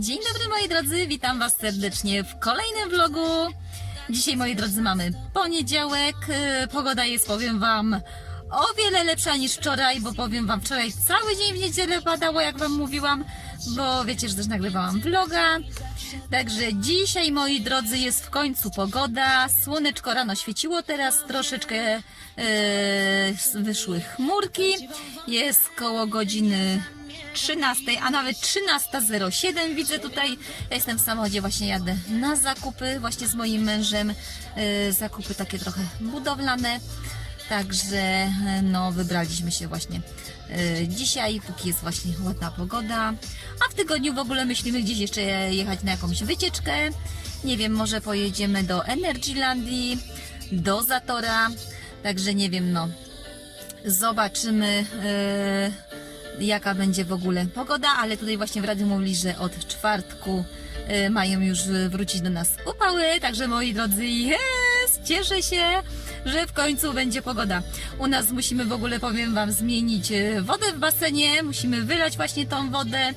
Dzień dobry moi drodzy, witam was serdecznie w kolejnym vlogu. Dzisiaj moi drodzy mamy poniedziałek, Yy, pogoda jest powiem wam o wiele lepsza niż wczoraj, bo powiem wam wczoraj cały dzień w niedzielę padało jak wam mówiłam, bo wiecie, że też nagrywałam vloga. Także dzisiaj moi drodzy jest w końcu pogoda, słoneczko rano świeciło, teraz troszeczkę yy, wyszły chmurki, jest koło godziny 13, a nawet 13.07 widzę tutaj. Ja jestem w samochodzie, właśnie jadę na zakupy, właśnie z moim mężem. Yy, zakupy takie trochę budowlane. Także yy, no, wybraliśmy się właśnie yy, dzisiaj, póki jest właśnie ładna pogoda. A w tygodniu w ogóle myślimy gdzieś jeszcze jechać na jakąś wycieczkę. Nie wiem, może pojedziemy do Energylandii, do Zatora. Także nie wiem, no. Zobaczymy. Yy, jaka będzie w ogóle pogoda, ale tutaj właśnie w radiu mówili, że od czwartku y, mają już wrócić do nas upały, także moi drodzy, jest, cieszę się, że w końcu będzie pogoda. U nas musimy w ogóle, powiem Wam, zmienić y, wodę w basenie, musimy wylać właśnie tą wodę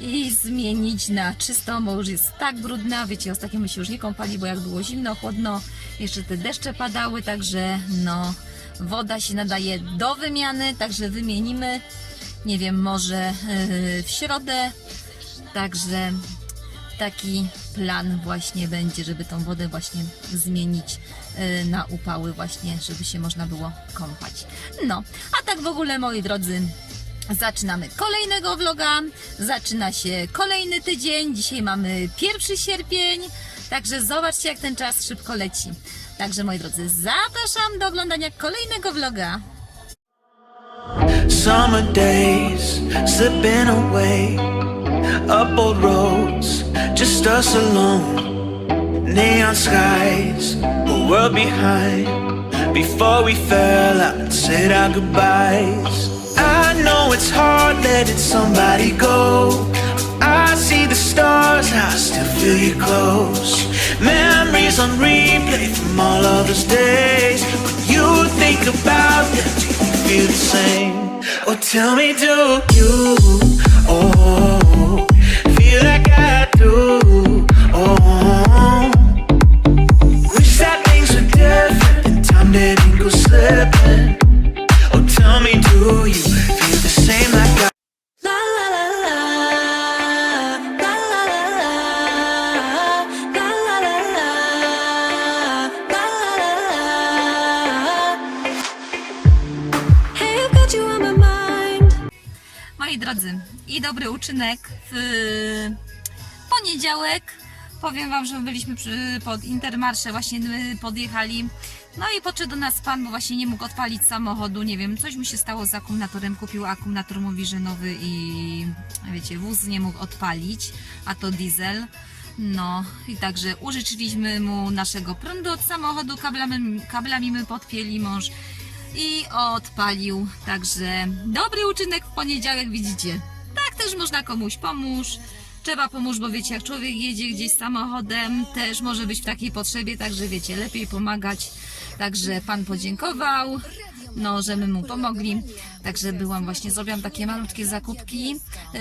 i zmienić na czystą, bo już jest tak brudna, wiecie, ostatnio my się już nie kąpali, bo jak było zimno, chłodno, jeszcze te deszcze padały, także no, woda się nadaje do wymiany, także wymienimy nie wiem, może yy, w środę. Także taki plan właśnie będzie, żeby tą wodę właśnie zmienić yy, na upały właśnie, żeby się można było kąpać. No, a tak w ogóle moi drodzy, Zaczynamy kolejnego vloga, zaczyna się kolejny tydzień, dzisiaj mamy 1 sierpień, także zobaczcie jak ten czas szybko leci. Także moi drodzy, zapraszam do oglądania kolejnego vloga. Summer days slipping away up old roads, just us alone. Neon skies, a world behind. Before we fell out and said our goodbyes. I know it's hard letting somebody go. I see the stars, I still feel you close. Memories on replay from all of those days. When you think about them, do you feel the same? Oh, tell me, do you? Oh, Powiem Wam, że byliśmy przy, pod Intermarsze, właśnie my podjechali. No i podszedł do nas pan, bo właśnie nie mógł odpalić samochodu. Nie wiem, coś mi się stało z akumulatorem. Kupił akumulator, mówi, że nowy i wiecie, wóz nie mógł odpalić, a to diesel. No i także użyczyliśmy mu naszego prądu od samochodu, kablami, kablami my podpięli mąż i odpalił. Także dobry uczynek w poniedziałek, widzicie. Tak też można komuś pomóż. Trzeba pomóż, bo wiecie, jak człowiek jedzie gdzieś samochodem, też może być w takiej potrzebie, także wiecie, lepiej pomagać. Także pan podziękował, no, że my mu pomogli. Także byłam właśnie, zrobiłam takie malutkie zakupki. Yy,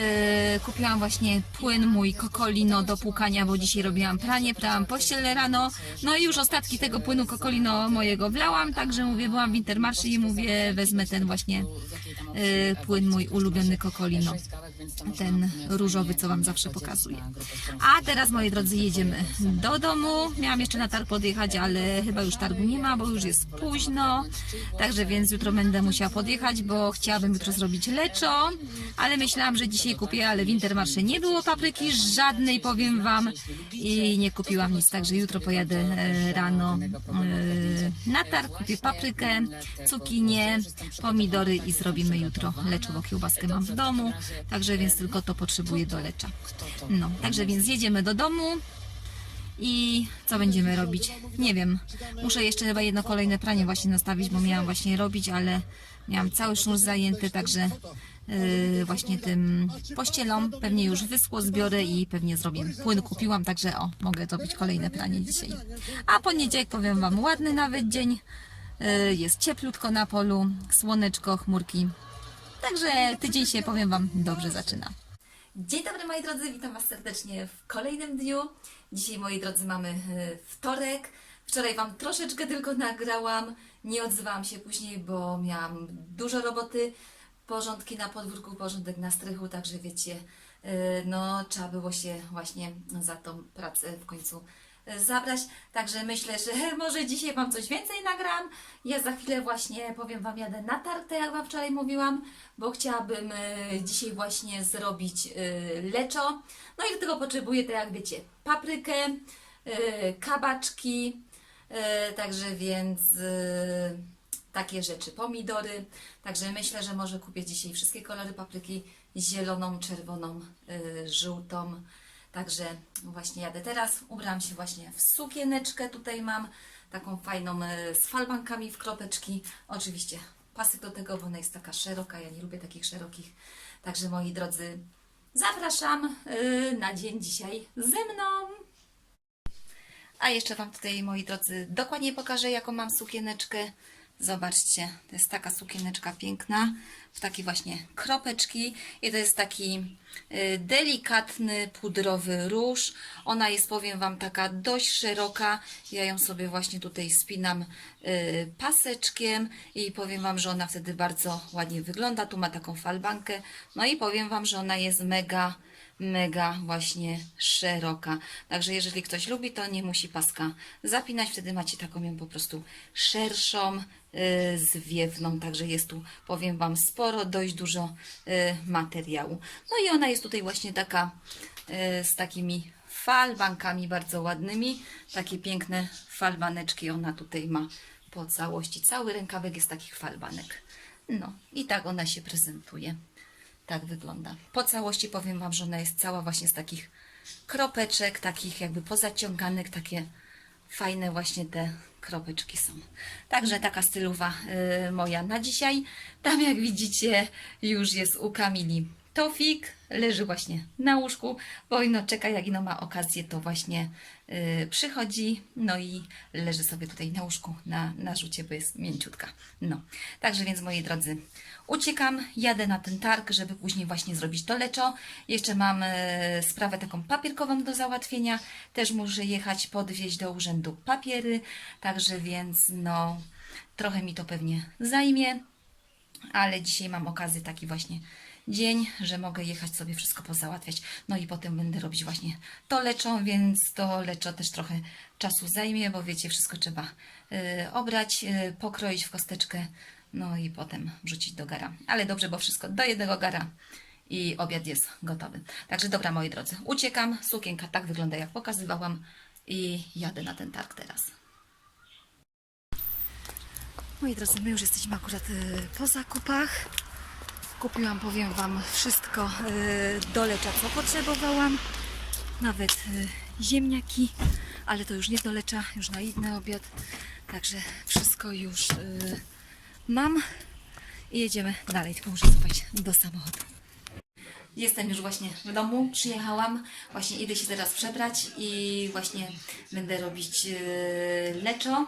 kupiłam właśnie płyn mój Kokolino do płukania, bo dzisiaj robiłam pranie, prałam pościel rano. No i już ostatki tego płynu Kokolino mojego wlałam, także mówię, byłam w Intermarszy i mówię, wezmę ten właśnie yy, płyn mój ulubiony Kokolino. Ten różowy, co wam zawsze pokazuję. A teraz, moi drodzy, jedziemy do domu. Miałam jeszcze na targ podjechać, ale chyba już targu nie ma, bo już jest późno. Także więc jutro będę musiała podjechać, bo chciałabym jutro zrobić leczo, ale myślałam, że dzisiaj kupię, ale w Intermarsze nie było papryki żadnej, powiem wam, i nie kupiłam nic, także jutro pojadę e, rano e, na targ, kupię paprykę, cukinię, pomidory i zrobimy jutro leczo, bo kiełbaskę mam w domu, także więc tylko to potrzebuję do lecza. No, także więc jedziemy do domu. I co będziemy robić? Nie wiem. Muszę jeszcze chyba jedno kolejne pranie właśnie nastawić, bo miałam właśnie robić, ale miałam cały sznur zajęty, także yy, właśnie tym pościelą pewnie już wyschło, zbiorę i pewnie zrobię. Płyn kupiłam, także o, mogę zrobić kolejne pranie dzisiaj. A poniedziałek powiem Wam ładny nawet dzień. Yy, jest cieplutko na polu, słoneczko, chmurki. Także tydzień się, powiem Wam, dobrze zaczyna. Dzień dobry moi drodzy, witam Was serdecznie w kolejnym dniu. Dzisiaj moi drodzy mamy e, wtorek. Wczoraj Wam troszeczkę tylko nagrałam, nie odzywałam się później, bo miałam dużo roboty, porządki na podwórku, porządek na strychu, także wiecie, e, no trzeba było się właśnie za tą pracę w końcu zabrać. Także myślę, że może dzisiaj Wam coś więcej nagram. Ja za chwilę właśnie powiem Wam, jadę na tartę, jak Wam wczoraj mówiłam, bo chciałabym e, dzisiaj właśnie zrobić e, leczo. No i do tego potrzebuję, tak jak wiecie, paprykę, kabaczki, także więc takie rzeczy, pomidory. Także myślę, że może kupię dzisiaj wszystkie kolory papryki, zieloną, czerwoną, żółtą. Także właśnie jadę teraz. Ubrałam się właśnie w sukieneczkę. Tutaj mam taką fajną e, z falbankami w kropeczki. Oczywiście pasek do tego, bo ona jest taka szeroka. Ja nie lubię takich szerokich. Także moi drodzy, zapraszam e, na dzień dzisiaj ze mną. A jeszcze Wam tutaj, moi drodzy, dokładnie pokażę, jaką mam sukieneczkę. Zobaczcie, to jest taka sukieneczka piękna, w takie właśnie kropeczki i to jest taki y, delikatny, pudrowy róż. Ona jest, powiem Wam, taka dość szeroka. Ja ją sobie właśnie tutaj spinam y, paseczkiem i powiem Wam, że ona wtedy bardzo ładnie wygląda. Tu ma taką falbankę. No i powiem Wam, że ona jest mega mega właśnie szeroka. Także jeżeli ktoś lubi, to nie musi paska zapinać. Wtedy macie taką ją po prostu szerszą, zwiewną. Także jest tu, powiem Wam, sporo, dość dużo yy, materiału. No i ona jest tutaj właśnie taka yy, z takimi falbankami bardzo ładnymi. Takie piękne falbaneczki ona tutaj ma po całości. Cały rękawek jest takich falbanek. No i tak ona się prezentuje. Tak wygląda. Po całości powiem Wam, że ona jest cała właśnie z takich kropeczek, takich jakby pozaciąganek, takie fajne właśnie te kropeczki są. Także taka stylowa y, moja na dzisiaj. Tam jak widzicie już jest u Kamili Tofik, leży właśnie na łóżku, bo ino czeka, jak ino ma okazję, to właśnie y, przychodzi, no i leży sobie tutaj na łóżku, na, na rzucie, bo jest mięciutka. No, także więc moi drodzy, uciekam, jadę na ten targ, żeby później właśnie zrobić to leczo. Jeszcze mam e, sprawę taką papierkową do załatwienia, też muszę jechać, podwieźć do urzędu papiery, także więc no, trochę mi to pewnie zajmie, ale dzisiaj mam okazję taki właśnie dzień, że mogę jechać sobie wszystko pozałatwiać. No i potem będę robić właśnie to leczo, więc to leczo też trochę czasu zajmie, bo wiecie, wszystko trzeba y, obrać, y, pokroić w kosteczkę, no i potem wrzucić do gara. Ale dobrze, bo wszystko do jednego gara i obiad jest gotowy. Także dobra, moi drodzy, uciekam. Sukienka tak wygląda, jak pokazywałam i jadę na ten targ teraz. Moi drodzy, my już jesteśmy akurat y, po zakupach. Kupiłam, powiem Wam, wszystko y, do lecza, co potrzebowałam. Nawet y, ziemniaki, ale to już nie do lecza, już na inny obiad. Także wszystko już y, mam i jedziemy dalej. Tylko muszę spać do samochodu. Jestem już właśnie w domu, przyjechałam, właśnie idę się teraz przebrać i właśnie będę robić leczo.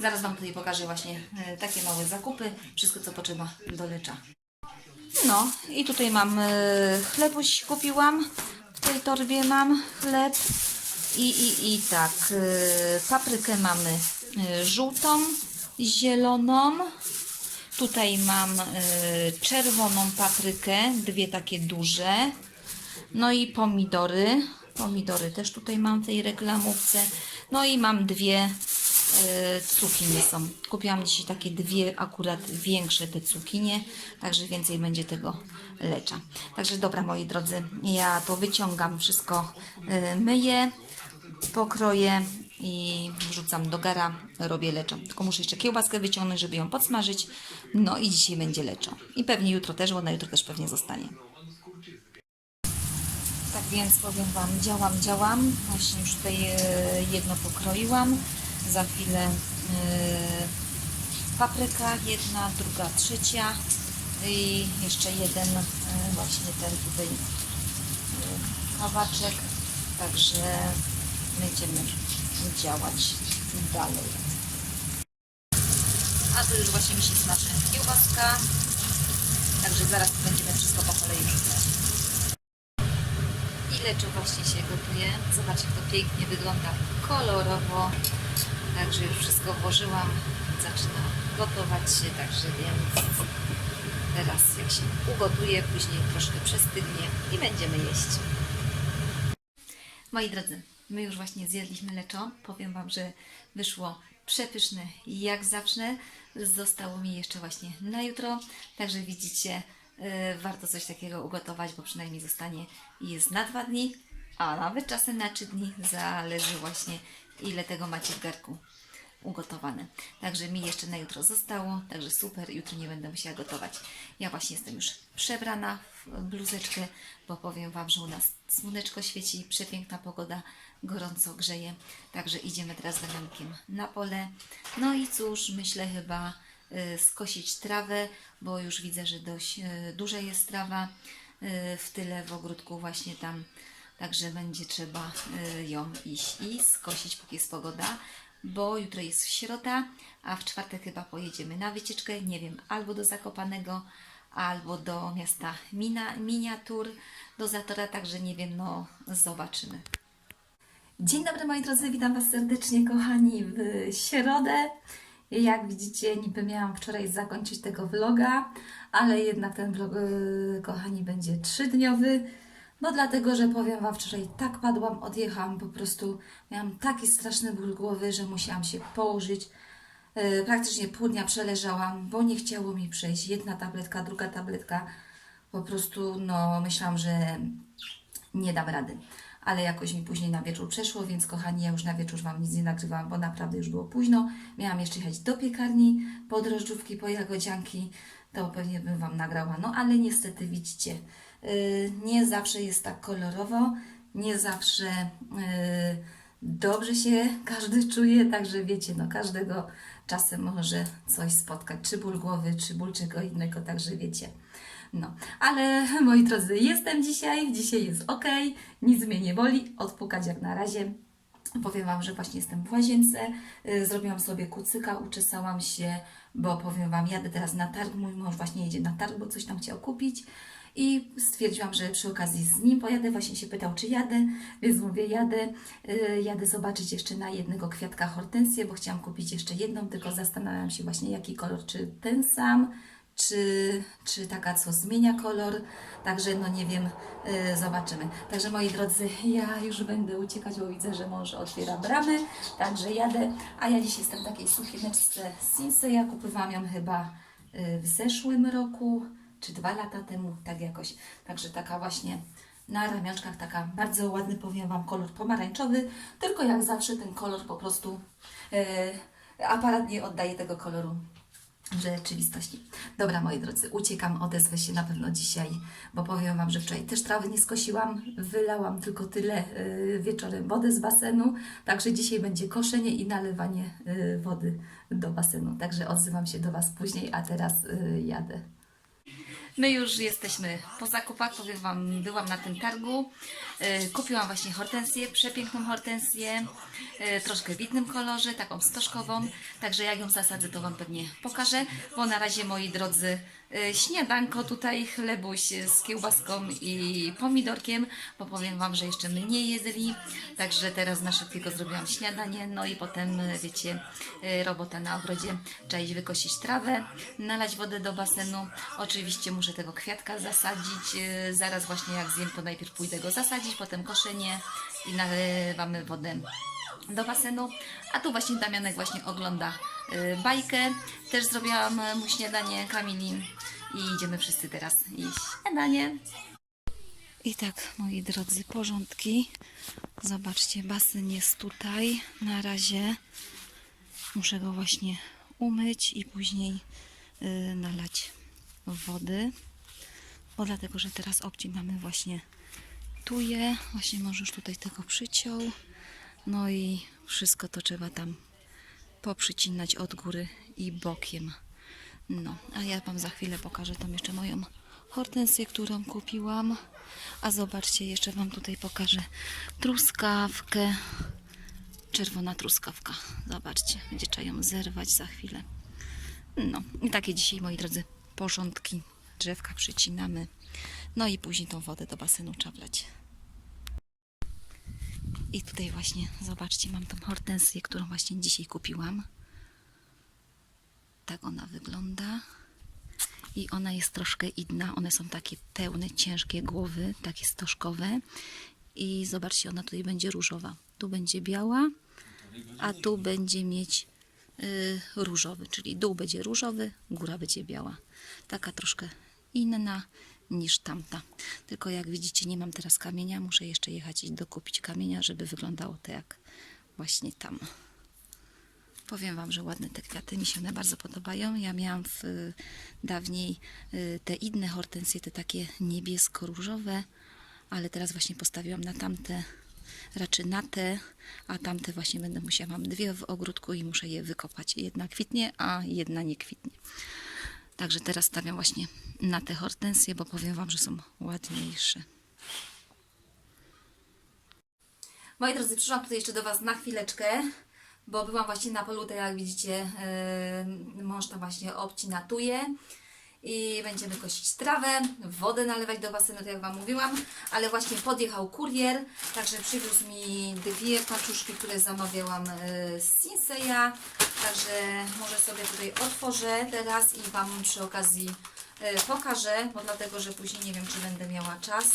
Zaraz Wam tutaj pokażę właśnie takie małe zakupy, wszystko co potrzeba do lecza. No i tutaj mam yy, chlebuś kupiłam, w tej torbie mam chleb i, i, i tak, yy, paprykę mamy yy, żółtą, zieloną, Tutaj mam y, czerwoną paprykę, dwie takie duże. No i pomidory. Pomidory też tutaj mam w tej reklamówce. No i mam dwie y, cukinie są. Kupiłam dzisiaj takie dwie akurat większe te cukinie, także więcej będzie tego lecza. Także dobra moi drodzy, ja to wyciągam, wszystko y, myję, pokroję i wrzucam do gara, robię leczo. Tylko muszę jeszcze kiełbaskę wyciągnąć, żeby ją podsmażyć. No i dzisiaj będzie leczo. I pewnie jutro też, bo na jutro też pewnie zostanie. Tak więc powiem Wam, działam, działam. Właśnie już tutaj e, jedno pokroiłam. Za chwilę e, papryka, jedna, druga, trzecia i jeszcze jeden e, właśnie ten tutaj e, kawaczek. Także będziemy działać dalej. A tu już właśnie mi się smaży kiełbaska. Także zaraz będziemy wszystko po kolei wrzucać. leczo właśnie się gotuje. Zobaczcie, jak to pięknie wygląda kolorowo. Także już wszystko włożyłam. Zaczyna gotować się, także więc teraz jak się ugotuje, później troszkę przestygnie i będziemy jeść. Moi drodzy, my już właśnie zjedliśmy leczo. Powiem Wam, że wyszło przepyszne jak zawsze. Zostało mi jeszcze właśnie na jutro. Także widzicie, yy, warto coś takiego ugotować, bo przynajmniej zostanie i jest na dwa dni, a nawet czasem na trzy dni. Zależy właśnie ile tego macie w garku ugotowane. Także mi jeszcze na jutro zostało, także super, jutro nie będę musiała gotować. Ja właśnie jestem już przebrana w bluzeczkę, bo powiem Wam, że u nas słoneczko świeci, przepiękna pogoda, gorąco grzeje, także idziemy teraz z Damiankiem na pole. No i cóż, myślę chyba y, skosić trawę, bo już widzę, że dość y, duża jest trawa y, w tyle w ogródku właśnie tam Także będzie trzeba y, ją iść i skosić, póki jest pogoda, bo jutro jest środa, a w czwartek chyba pojedziemy na wycieczkę, nie wiem, albo do Zakopanego, albo do miasta Mina, Miniatur, do Zatora, także nie wiem, no zobaczymy. Dzień dobry moi drodzy, witam Was serdecznie kochani w środę. Jak widzicie, niby miałam wczoraj zakończyć tego vloga, ale jednak ten vlog, y, kochani, będzie trzydniowy. No dlatego, że powiem Wam, wczoraj tak padłam, odjechałam, po prostu miałam taki straszny ból głowy, że musiałam się położyć. E, Praktycznie pół dnia przeleżałam, bo nie chciało mi przejść. Jedna tabletka, druga tabletka. Po prostu, no, myślałam, że nie dam rady. Ale jakoś mi później na wieczór przeszło, więc kochani, ja już na wieczór Wam nic nie nagrywałam, bo naprawdę już było późno. Miałam jeszcze jechać do piekarni, po drożdżówki, po jagodzianki, to pewnie bym Wam nagrała. No ale niestety widzicie, nie zawsze jest tak kolorowo, nie zawsze yy, dobrze się każdy czuje, także wiecie, no każdego czasem może coś spotkać, czy ból głowy, czy ból czego innego, także wiecie. No, ale moi drodzy, jestem dzisiaj, dzisiaj jest ok, nic mnie nie boli, odpukać jak na razie. Powiem Wam, że właśnie jestem w łazience, y, zrobiłam sobie kucyka, uczesałam się, bo powiem Wam, jadę teraz na targ, mój mąż właśnie jedzie na targ, bo coś tam chciał kupić i stwierdziłam, że przy okazji z nim pojadę, właśnie się pytał, czy jadę, więc mówię, jadę, y, jadę zobaczyć jeszcze na jednego kwiatka hortensję, bo chciałam kupić jeszcze jedną, tylko zastanawiam się właśnie jaki kolor, czy ten sam, czy, czy taka, co zmienia kolor. Także no nie wiem, yy, zobaczymy. Także moi drodzy, ja już będę uciekać, bo widzę, że mąż otwiera bramy. Także jadę, a ja dzisiaj jestem w takiej sukieneczce Sinsei. Ja kupowałam ją chyba yy, w zeszłym roku, czy dwa lata temu, tak jakoś. Także taka właśnie na ramionczkach, taka bardzo ładny, powiem Wam, kolor pomarańczowy. Tylko jak zawsze ten kolor po prostu yy, aparat nie oddaje tego koloru w rzeczywistości. Dobra, moi drodzy, uciekam, odezwę się na pewno dzisiaj, bo powiem Wam, że wczoraj też trawy nie skosiłam, wylałam tylko tyle y, wieczorem wodę z basenu, także dzisiaj będzie koszenie i nalewanie y, wody do basenu. Także odzywam się do Was później, a teraz y, jadę. My już jesteśmy po zakupach, powiem Wam, byłam na tym targu. E, Kupiłam właśnie hortensję, przepiękną hortensję, e, troszkę w innym kolorze, taką stożkową. Także jak ją zasadzę, to Wam pewnie pokażę. Bo na razie, moi drodzy, e, śniadanko tutaj, chlebuś z kiełbaską i pomidorkiem, bo powiem Wam, że jeszcze my nie jedli. Także teraz na szybkiego zrobiłam śniadanie, no i potem, wiecie, robota na ogrodzie. Trzeba iść wykosić trawę, nalać wodę do basenu. Oczywiście muszę tego kwiatka zasadzić. e, Zaraz właśnie jak zjem, to najpierw pójdę go zasadzić, potem koszenie i nalewamy wodę do basenu. A tu właśnie Damianek właśnie ogląda y, bajkę. Też zrobiłam y, mu śniadanie Kamili i idziemy wszyscy teraz jeść śniadanie. I tak, moi drodzy, porządki. Zobaczcie, basen jest tutaj. Na razie muszę go właśnie umyć i później y, nalać wody. Bo dlatego, że teraz obcinamy właśnie tuje. Właśnie może już tutaj tego przyciął. No i wszystko to trzeba tam poprzycinać od góry i bokiem. No, a ja Wam za chwilę pokażę tam jeszcze moją hortensję, którą kupiłam. A zobaczcie, jeszcze Wam tutaj pokażę truskawkę. Czerwona truskawka. Zobaczcie, będzie trzeba ją zerwać za chwilę. No i takie dzisiaj, moi drodzy, porządki. Drzewka przycinamy. No i później tą wodę do basenu trzeba. I tutaj właśnie, zobaczcie, mam tą hortensję, którą właśnie dzisiaj kupiłam. Tak ona wygląda. I ona jest troszkę inna. One są takie pełne, ciężkie głowy, takie stożkowe. I zobaczcie, ona tutaj będzie różowa. Tu będzie biała, a tu będzie mieć różowy, czyli dół będzie różowy, góra będzie biała. Taka troszkę inna niż tamta. Tylko jak widzicie, nie mam teraz kamienia, muszę jeszcze jechać i dokupić kamienia, żeby wyglądało to jak właśnie tam. Powiem Wam, że ładne te kwiaty, mi się one bardzo podobają. Ja miałam w, y, dawniej y, te inne hortensje, te takie niebiesko-różowe, ale teraz właśnie postawiłam na tamte, raczej na te, a tamte właśnie będę musiała, mam dwie w ogródku i muszę je wykopać. Jedna kwitnie, a jedna nie kwitnie. Także teraz stawiam właśnie na te hortensje, bo powiem Wam, że są ładniejsze. Moi drodzy, przyszłam tutaj jeszcze do Was na chwileczkę, bo byłam właśnie na polu, tak jak widzicie, yy, mąż tam właśnie obcinatuje i będziemy kosić trawę, wodę nalewać do basenu, tak jak Wam mówiłam, ale właśnie podjechał kurier, także przywiózł mi dwie paczuszki, które zamawiałam yy, z Sinseya, także może sobie tutaj otworzę teraz i Wam przy okazji yy, pokażę, bo dlatego, że później nie wiem, czy będę miała czas,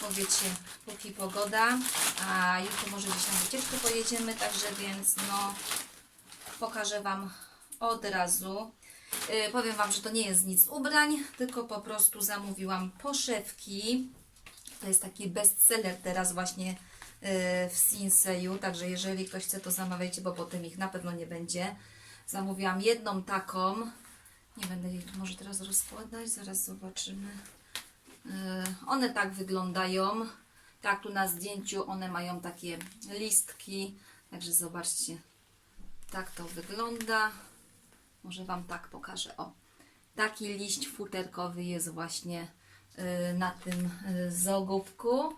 bo wiecie, póki pogoda, a jutro może gdzieś na wycieczkę pojedziemy, także więc no pokażę Wam od razu. Yy, powiem Wam, że to nie jest nic ubrań, tylko po prostu zamówiłam poszewki. To jest taki bestseller teraz właśnie yy, w Sinseju, także jeżeli ktoś chce, to zamawiajcie, bo potem ich na pewno nie będzie. Zamówiłam jedną taką. Nie będę jej może teraz rozkładać, zaraz zobaczymy. Yy, One tak wyglądają. Tak, tu na zdjęciu one mają takie listki. Także zobaczcie, tak to wygląda. Może Wam tak pokażę. O, taki liść futerkowy jest właśnie y, na tym y, zogubku.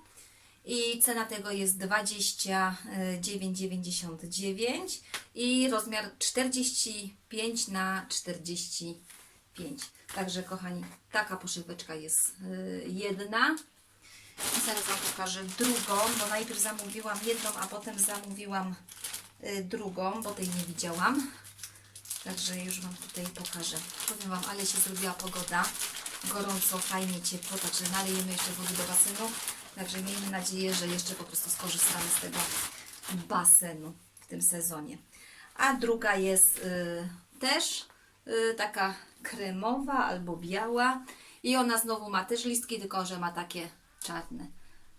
I cena tego jest 29,99 i rozmiar 45 na 45. Także kochani, taka poszyweczka jest y, jedna. I zaraz Wam pokażę drugą, bo najpierw zamówiłam jedną, a potem zamówiłam drugą, bo tej nie widziałam. Także już Wam tutaj pokażę. Powiem Wam, ale się zrobiła pogoda. Gorąco, fajnie, ciepło, także nalejemy jeszcze wody do basenu. Także miejmy nadzieję, że jeszcze po prostu skorzystamy z tego basenu w tym sezonie. A druga jest y, też y, taka kremowa albo biała. I ona znowu ma też listki, tylko że ma takie czarne.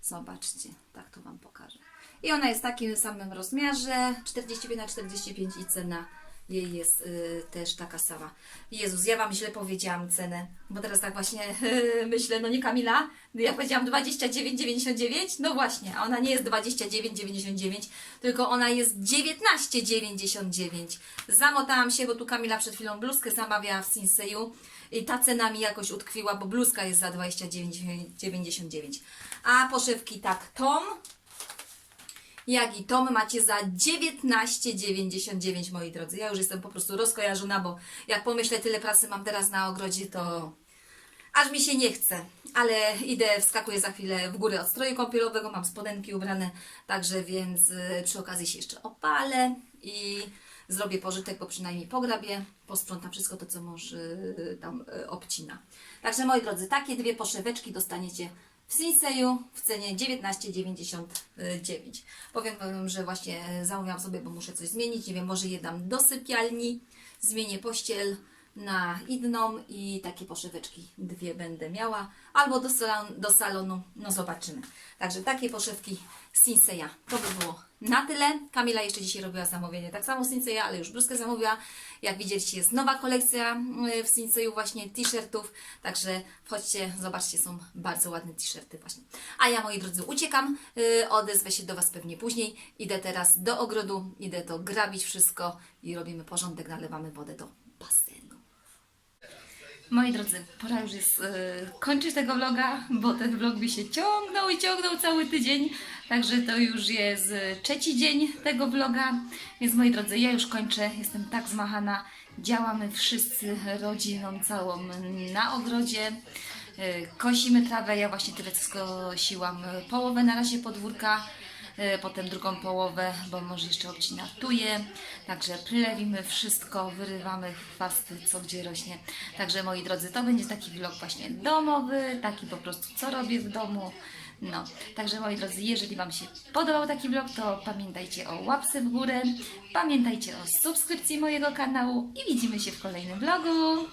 Zobaczcie, tak to Wam pokażę. I ona jest w takim samym rozmiarze, 45 na 45 i cena jej jest y, też taka sama. Jezus, ja Wam źle powiedziałam cenę, bo teraz tak właśnie myślę, no nie Kamila, ja powiedziałam 29,99, no właśnie, a ona nie jest 29,99, tylko ona jest 19,99. Zamotałam się, bo tu Kamila przed chwilą bluzkę zamawiała w Sinseju i ta cena mi jakoś utkwiła, bo bluzka jest za 29,99. A poszewki tak, Tom, jak i Tom macie za 19,99 moi drodzy. Ja już jestem po prostu rozkojarzona, bo jak pomyślę, tyle pracy mam teraz na ogrodzie, to aż mi się nie chce. Ale idę, wskakuję za chwilę w górę od stroju kąpielowego, mam spodenki ubrane, także więc y, przy okazji się jeszcze opalę i zrobię pożytek, bo przynajmniej pograbię, posprzątam wszystko to, co mąż y, tam y, obcina. Także moi drodzy, takie dwie poszeweczki dostaniecie w Sinseju w cenie 19,99. Powiem Wam, że właśnie zamówiłam sobie, bo muszę coś zmienić. Nie wiem, może je dam do sypialni, zmienię pościel na inną i takie poszeweczki dwie będę miała. Albo do, do salonu, no zobaczymy. Także takie poszewki Sinseya. To by było na tyle. Kamila jeszcze dzisiaj robiła zamówienie, tak samo Sinseya, ale już bluzkę zamówiła. Jak widzieliście, jest nowa kolekcja y, w Sinseyu właśnie t-shirtów. Także wchodźcie, zobaczcie, są bardzo ładne t-shirty właśnie. A ja, moi drodzy, uciekam. y, Odezwę się do Was pewnie później. Idę teraz do ogrodu, idę to grabić wszystko i robimy porządek, nalewamy wodę do. Moi drodzy, pora już jest e, kończyć tego vloga, bo ten vlog mi się ciągnął i ciągnął cały tydzień. Także to już jest e, trzeci dzień tego vloga. Więc moi drodzy, ja już kończę. Jestem tak zmachana. Działamy wszyscy rodziną całą na ogrodzie. E, Kosimy trawę. Ja właśnie tyle co skosiłam połowę na razie podwórka. E, potem drugą połowę, bo mąż jeszcze obcina tuje. Także plewimy wszystko, wyrywamy chwasty, co gdzie rośnie. Także moi drodzy, to będzie taki vlog właśnie domowy, taki po prostu co robię w domu. No, także moi drodzy, jeżeli Wam się podobał taki vlog, to pamiętajcie o łapce w górę, pamiętajcie o subskrypcji mojego kanału i widzimy się w kolejnym vlogu.